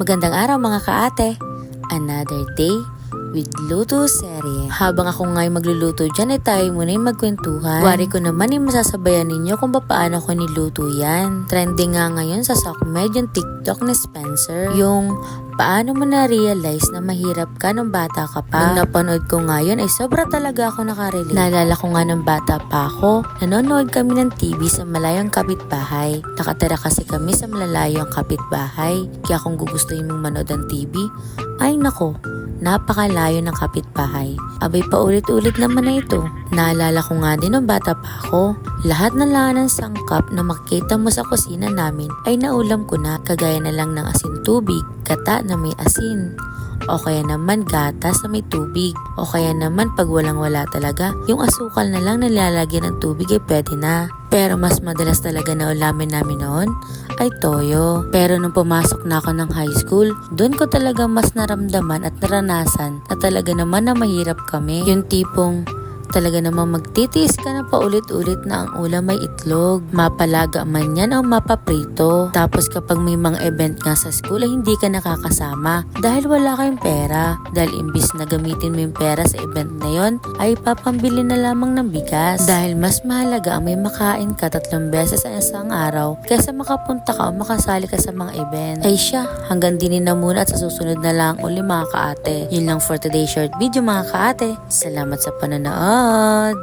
Magandang araw mga kaate. Another day with Luto Serye. Habang ako nga'y magluluto dyan ay tayo muna magkwentuhan. Wari ko naman yung masasabayan ninyo kung paano ko niluto yan. Trending nga ngayon sa Sockmed yung TikTok ni Spencer. Yung paano mo na-realize na mahirap ka nung bata ka pa. Nung napanood ko ngayon ay sobra talaga ako nakarelate. Naalala ko nga nung bata pa ako, nanonood kami ng TV sa malayong kapitbahay. Nakatira kasi kami sa malalayong kapitbahay. Kaya kung gugustuhin mong manood ng TV, ay nako, napakalayo ng kapitbahay. Abay paulit-ulit naman na ito. Naalala ko nga din nung bata pa ako. Lahat ng lahat ng sangkap na makita mo sa kusina namin ay naulam ko na kagaya na lang ng asin tubig, gata na may asin. O kaya naman gatas na may tubig. O kaya naman pag walang wala talaga, yung asukal na lang nalalagyan ng tubig ay pwede na. Pero mas madalas talaga na ulamin namin noon ay toyo. Pero nung pumasok na ako ng high school, doon ko talaga mas naramdaman at naranasan na talaga naman na mahirap kami. Yung tipong talaga namang magtitiis ka na paulit-ulit na ang ulam may itlog. Mapalaga man yan o mapaprito. Tapos kapag may mga event nga sa school ay hindi ka nakakasama dahil wala kayong pera. Dahil imbis na gamitin mo yung pera sa event na yon ay papambili na lamang ng bigas. Dahil mas mahalaga ang may makain ka tatlong beses sa isang araw kaysa makapunta ka o makasali ka sa mga event. Ay siya, hanggang dinin na muna at sa susunod na lang uli mga kaate. Yun lang for today's short video mga kaate. Salamat sa panonood! God